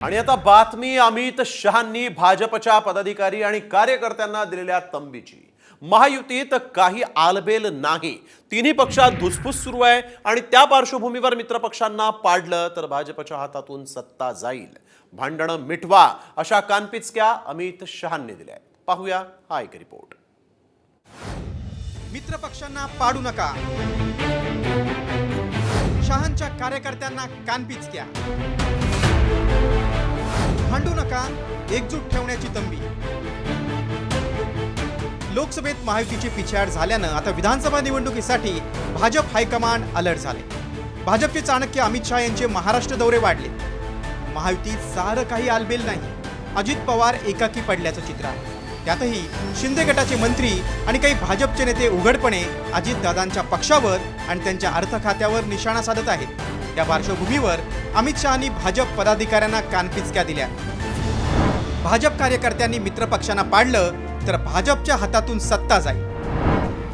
आणि आता बातमी अमित शहांनी भाजपच्या पदाधिकारी आणि कार्यकर्त्यांना दिलेल्या तंबीची. महायुतीत काही आलबेल नाही. तिन्ही पक्षात धुसफूस सुरू आहे आणि त्या पार्श्वभूमीवर मित्रपक्षांना पाडलं तर भाजपच्या हातातून सत्ता जाईल. भांडणं मिटवा अशा कानपिचक्या अमित शहांनी दिल्या आहेत. पाहूया हा एक रिपोर्ट मित्र पक्षांना पाडू नका. शहांच्या कार्यकर्त्यांना कानपिचक्या भांडू नका एकजूट ठेवण्याची तंबी. लोकसभेत महायुतीची पिछाड झाल्यानं आता विधानसभा निवडणुकीसाठी भाजप हायकमांड अलर्ट झाले. भाजपचे चाणक्य अमित शहा यांचे महाराष्ट्र दौरे वाढले. महायुतीत सारं काही आलबेल नाही. अजित पवार एकाकी पडल्याचं चित्र आहे. त्यातही शिंदे गटाचे मंत्री आणि काही भाजपचे नेते उघडपणे अजितदादांच्या पक्षावर आणि त्यांच्या अर्थ खात्यावर निशाणा साधत आहेत. त्या पार्श्वभूमीवर अमित शहानी भाजप पदाधिकाऱ्यांना कानपिचक्या दिल्या. भाजप कार्यकर्त्यांनी मित्रपक्षांना पाडलं तर भाजपच्या हातातून सत्ता जाईल.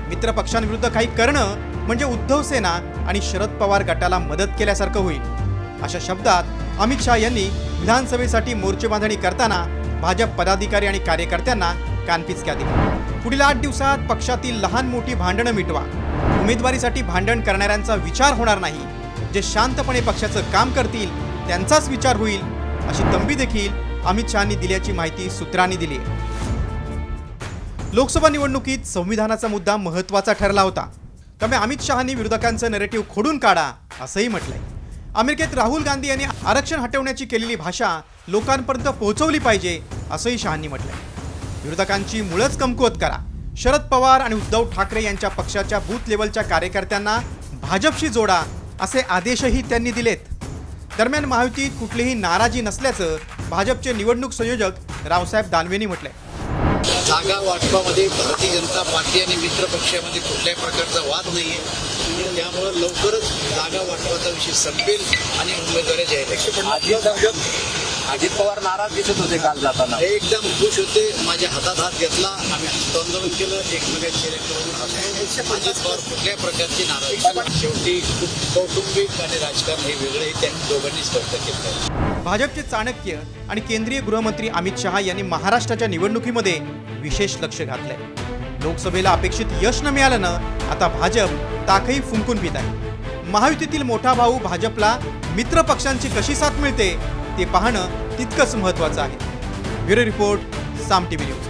मित्रपक्षांविरुद्ध काही करणं म्हणजे उद्धव सेना आणि शरद पवार गटाला मदत केल्यासारखं होईल. अशा शब्दात अमित शहा यांनी विधानसभेसाठी मोर्चे बांधणी करताना भाजप पदाधिकारी आणि कार्यकर्त्यांना कानपिचक्या दिल्या पुढील आठ दिवसात पक्षातील लहान मोठी भांडणं मिटवा. उमेदवारीसाठी भांडण करणाऱ्यांचा विचार होणार नाही. जे शांतपणे पक्षाचं काम करतील त्यांचाच विचार होईल अशी तंबी देखील अमित शहानी दिल्याची माहिती सूत्रांनी दिली लोकसभा निवडणुकीत संविधानाचा मुद्दा महत्त्वाचा ठरला होता. त्यामुळे अमित शहानी विरोधकांचं नेरेटिव्ह खोडून काढा असंही म्हटलंय. अमेरिकेत राहुल गांधी यांनी आरक्षण हटवण्याची केलेली भाषा लोकांपर्यंत पोहोचवली पाहिजे असंही शहांनी म्हटलंय. विरोधकांची मुळच कमकुवत करा. शरद पवार आणि उद्धव ठाकरे यांच्या पक्षाच्या बूथ लेवलच्या कार्यकर्त्यांना भाजपशी जोडा असे आदेशही त्यांनी दिलेत. दरम्यान महायुतीत कुठलीही नाराजी नसल्याचं भाजपचे निवडणूक संयोजक रावसाहेब दानवेंनी म्हटलंय. जागा वाटपामध्ये भारतीय जनता पार्टी आणि मित्र पक्षामध्ये कुठल्याही प्रकारचा वाद नाही आहे त्यामुळं लवकरच जागा वाटपाचा विषय संपेल आणि उमेदवारी जाहीर अजित पवार नाराज दिसत होते काल जाताना. हे एकदम खुश होते माझ्या हातात हात घेतला आम्ही हस्तांदोलन केलं एकमेकांचे. अजित पवार कुठल्याही प्रकारची नाराजी शेवटी कौटुंबिक आणि राजकारण हे वेगळे त्यांनी दोघांनी स्पष्ट केलं आहे. भाजपचे चाणक्य आणि केंद्रीय गृहमंत्री अमित शहा यांनी महाराष्ट्राच्या निवडणुकीमध्ये विशेष लक्ष घातलंय. लोकसभेला अपेक्षित यश न मिळाल्यानं आता भाजप ताकही फुंकून पित आहे. महायुतीतील मोठा भाऊ भाजपला मित्र पक्षांची कशी साथ मिळते ते पाहणं तितकंच महत्त्वाचं आहे. Bureau report Saam TV news.